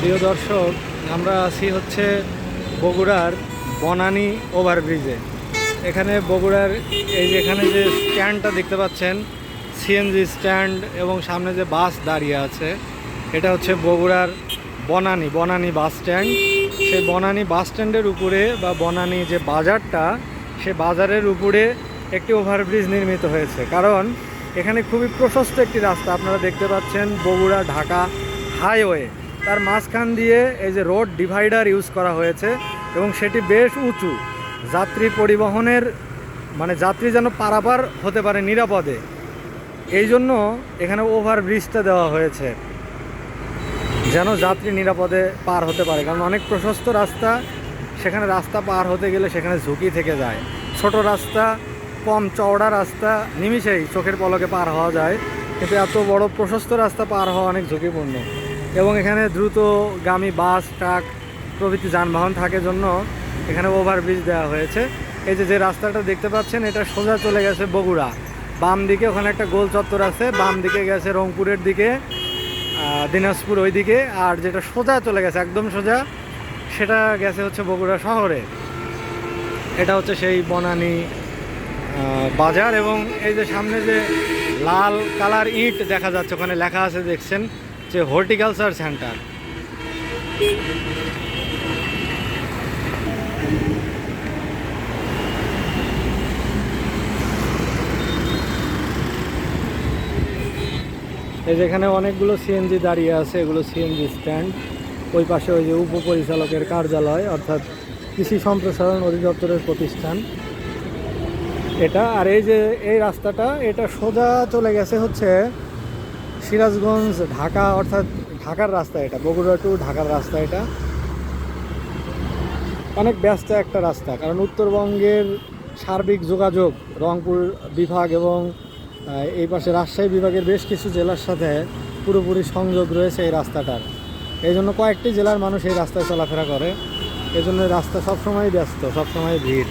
প্রিয় দর্শক, আমরা আছি হচ্ছে বগুড়ার বনানী ওভারব্রিজে। এখানে বগুড়ার এই যে এখানে যে স্ট্যান্ডটা দেখতে পাচ্ছেন, সিএনজি স্ট্যান্ড এবং সামনে যে বাস দাঁড়িয়ে আছে, এটা হচ্ছে বগুড়ার বনানি, বনানী বাস স্ট্যান্ড। সেই বনানী বাস স্ট্যান্ডের উপরে বা বনানী যে বাজারটা, সে বাজারের উপরে একটি ওভারব্রিজ নির্মিত হয়েছে। কারণ এখানে খুবই প্রশস্ত একটি রাস্তা, আপনারা দেখতে পাচ্ছেন বগুড়া ঢাকা হাইওয়ে। তার মাঝখান দিয়ে এই যে রোড ডিভাইডার ইউজ করা হয়েছে এবং সেটি বেশ উঁচু। যাত্রী পরিবহনের মানে যাত্রী যেন পারাপার হতে পারে নিরাপদে। এই জন্য এখানে ওভারব্রিজটা দেওয়া হয়েছে। যেন যাত্রী নিরাপদে পার হতে পারে। কারণ অনেক প্রশস্ত রাস্তা, সেখানে রাস্তা পার হতে গেলে সেখানে ঝুঁকি থেকে যায়। ছোট রাস্তা, কম চওড়া রাস্তা, নিমিষেই চোখের পলকে পার হওয়া যায়। কিন্তু এত বড় প্রশস্ত রাস্তা পার হওয়া অনেক ঝুঁকিপূর্ণ। এবং এখানে দ্রুতগামী বাস, ট্রাক প্রভৃতি যানবাহন থাকে জন্য এখানে ওভারব্রিজ দেওয়া হয়েছে। এই যে যে রাস্তাটা দেখতে পাচ্ছেন, এটা সোজা চলে গেছে বগুড়া। বাম দিকে ওখানে একটা গোল চত্বর আছে, বাম দিকে গেছে রংপুরের দিকে দিনাজপুর ওইদিকে, আর যেটা সোজা চলে গেছে, একদম সোজা, সেটা গেছে হচ্ছে বগুড়া শহরে। এটা হচ্ছে সেই বনানী বাজার এবং এই যে সামনে যে লাল কালার ইট দেখা যাচ্ছে, ওখানে লেখা আছে, দেখছেন। যে হর্টিকালচার সেন্টার। এই যেখানে অনেকগুলো সিএনজি দাঁড়িয়ে আছে, এগুলো সিএনজি স্ট্যান্ড ওই পাশে ওই যে উপপরিচালকের কার্যালয়, অর্থাৎ কৃষি সম্প্রসারণ অধিদপ্তরের প্রতিষ্ঠান। এটা, আর এই যে এই রাস্তাটা, এটা সোজা চলে গেছে হচ্ছে সিরাজগঞ্জ, ঢাকা, অর্থাৎ ঢাকার রাস্তা এটা, বগুড়া টু ঢাকার রাস্তা এটা। অনেক ব্যস্ত একটা রাস্তা, কারণ উত্তরবঙ্গের সার্বিক যোগাযোগ, রংপুর বিভাগ এবং এই পাশে রাজশাহী বিভাগের বেশ কিছু জেলার সাথে পুরোপুরি সংযোগ রয়েছে এই রাস্তাটার। এই জন্য কয়েকটি জেলার মানুষ এই রাস্তায় চলাফেরা করে। এই জন্য এই রাস্তা সবসময় ব্যস্ত সবসময় ভিড়।